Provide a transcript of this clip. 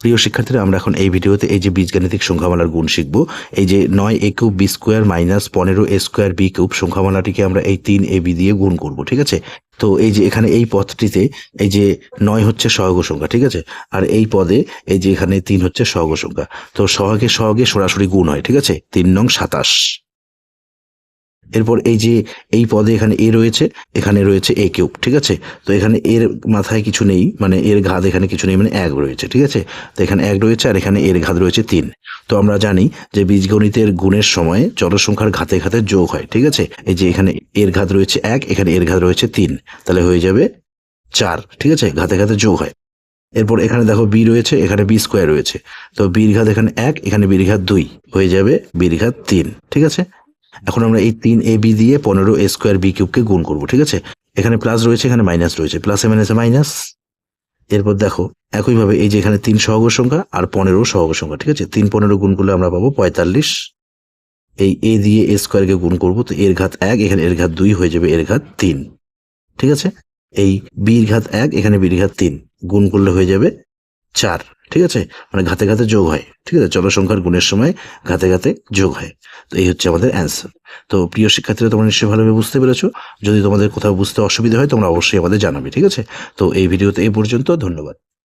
প্রিয় শিক্ষার্থীরা, আমরা এখন এই ভিডিওতে এই যে বীজগাণিতিক সংখ্যামালার গুণ শিখব, এই যে নয় a cube b square minus পনেরো এ স্কোয়ার বি কিউব সংখ্যামালাটিকে আমরা এই তিন এ বি দিয়ে গুণ করব, ঠিক আছে? তো এই যে এখানে এই পদটিতে এই যে নয় হচ্ছে সহগ সংখ্যা, ঠিক আছে? আর এই পদে এই যে এখানে তিন হচ্ছে সহগ সংখ্যা, তো সহগে সহগে সরাসরি গুণ হয়, ঠিক আছে? তিন নং সাতাশ। এরপর এই যে এই পদে এখানে এ রয়েছে, এখানে রয়েছে এ কিউব, ঠিক আছে? তো এখানে এর মাথায় কিছু নেই মানে এর ঘাত এখানে কিছু নেই মানে এক রয়েছে, ঠিক আছে? তো এখানে এক রয়েছে আর এখানে এর ঘাত রয়েছে তিন। তো আমরা জানি যে বীজগণিতের গুণের সময় জনসংখ্যার ঘাতে ঘাতে যোগ হয়, ঠিক আছে? এই যে এখানে এর ঘাত রয়েছে এক, এখানে এর ঘাত রয়েছে তিন, তাহলে হয়ে যাবে চার, ঠিক আছে? ঘাতে ঘাতে যোগ হয়। এরপর এখানে দেখো বি রয়েছে, এখানে বি স্কোয়ার রয়েছে। তো বীর ঘাত এখানে এক, এখানে বীর ঘাত দুই, হয়ে যাবে বীর ঘাত তিন, ঠিক আছে? এখন আমরা এই তিন এ বি দিয়ে পনেরো এ স্কোয়ার বি কিউবকে গুণ করব, ঠিক আছে? এখানে প্লাস রয়েছে, এখানে মাইনাস রয়েছে প্লাসে মাইনাসে মাইনাস এরপর দেখো, একইভাবে এই যে এখানে তিন সহগ সংখ্যা আর পনেরো সহগ সংখ্যা, ঠিক আছে? তিন পনেরো গুণ করলে আমরা পাবো পঁয়তাল্লিশ। এই এ দিয়ে এ স্কোয়ারকে গুণ করব, তো এর ঘাত এক, এখানে এর ঘাত দুই হয়ে যাবে এর ঘাত তিন, ঠিক আছে? এই বির ঘাত এক, এখানে বির ঘাত তিন, গুণ করলে হয়ে যাবে চার। ঠিক আছে? মানে ঘাতে ঘাতে যোগ হয়। ঠিক আছে? জনসংখ্যার গুণের সময় ঘাতে ঘাতে যোগ হয়। তো এই হচ্ছে আমাদের অ্যান্সার তো প্রিয় শিক্ষার্থীরা, তোমরা নিশ্চয়ই ভালোভাবে বুঝতে পেরেছ। যদি তোমাদের কোথাও বুঝতে অসুবিধা হয়, তোমরা অবশ্যই আমাদের জানাবে। ঠিক আছে? তো এই ভিডিওতে এই পর্যন্ত। ধন্যবাদ।